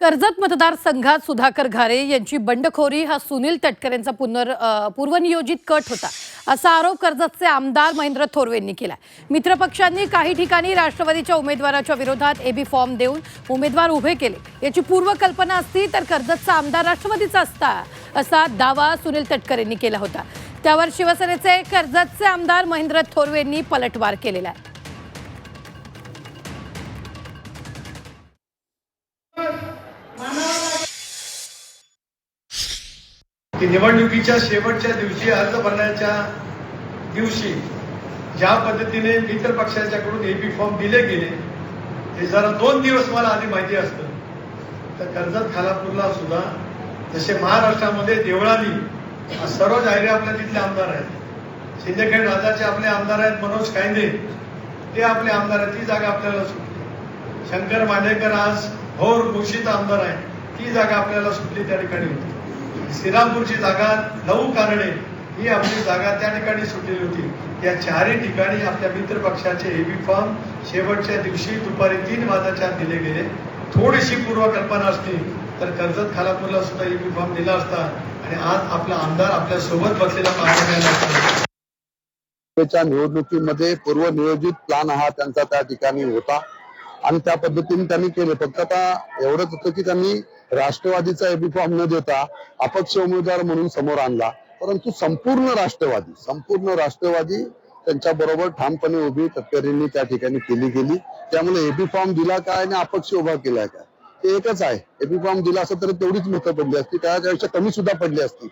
कर्जत मतदारसंघात सुधाकर घारे यांची बंडखोरी हा सुनील तटकरेंचा पुनर पूर्वनियोजित कट होता. असा आरोप कर्जतचे आमदार महेंद्र थोरवेंनी केला मित्रपक्षांनी काही ठिकाणी राष्ट्रवादीच्या उमेदवाराच्या विरोधात एबी फॉर्म देऊन उमेदवार उभे केले. याची पूर्वकल्पना असती तर कर्जतचा आमदार राष्ट्रवादीचा असता असा दावा सुनील तटकरेंनी केला होता. त्यावर शिवसेनेचे कर्जतचे आमदार महेंद्र थोरवेंनी पलटवार केलेला आहे. की निवडणुकीच्या शेवटच्या दिवशी अर्ज भरण्याच्या दिवशी ज्या पद्धतीने मित्र पक्षाच्याकडून एबी फॉर्म दिले गेले हे जरा दोन दिवस मला आधी माहिती असतं. तर कर्जत खालापूरला सुद्धा जसे महाराष्ट्रामध्ये देवळाली सरोज आयरे आपल्या तिथले आमदार आहेत. सिंदखेड राजाचे आपले आमदार आहेत मनोज कायंदे. ते आपले आमदार आहेत ती जागा आपल्याला सुटली. शंकर मांडेकर आज भोर घोषित आमदार आहे ती जागा आपल्याला सुटली त्या ठिकाणी होती. श्रीरामपूरची जागा नऊ कारणे ही आपली जागा त्या ठिकाणी सुटलेली होती. या चारही ठिकाणी आपल्या मित्र पक्षाचे एबी फॉर्म शेवटच्या दिवशी दुपारी तीन वाजाच्या दिले गेले. थोडीशी पूर्वकल्पना असती तर कर्जत खालापूरला सुद्धा एबी फॉर्म दिला असता आणि आज आपला आमदार आपल्यासोबत बसलेला पाहायला मिळाला असता. निवडणुकीमध्ये पूर्वनियोजित प्लान हा त्यांचा त्या ठिकाणी होता. आणि त्या पद्धतीने त्यांनी केले. फक्त आता एवढंच होतं की त्यांनी राष्ट्रवादीचा एबी फॉर्म न देता अपक्ष उमेदवार म्हणून समोर आणला. परंतु संपूर्ण राष्ट्रवादी संपूर्ण राष्ट्रवादी त्यांच्या बरोबर ठामपणे उभी तटकरींनी त्या ठिकाणी केली गेली. त्यामुळे एबी फॉर्म दिला काय आणि अपक्ष उभा केला काय? ते एकच आहे. एबी फॉर्म दिला असं तर तेवढीच मतं पडली असती. त्याच्यापेक्षा कमी सुद्धा पडली असती.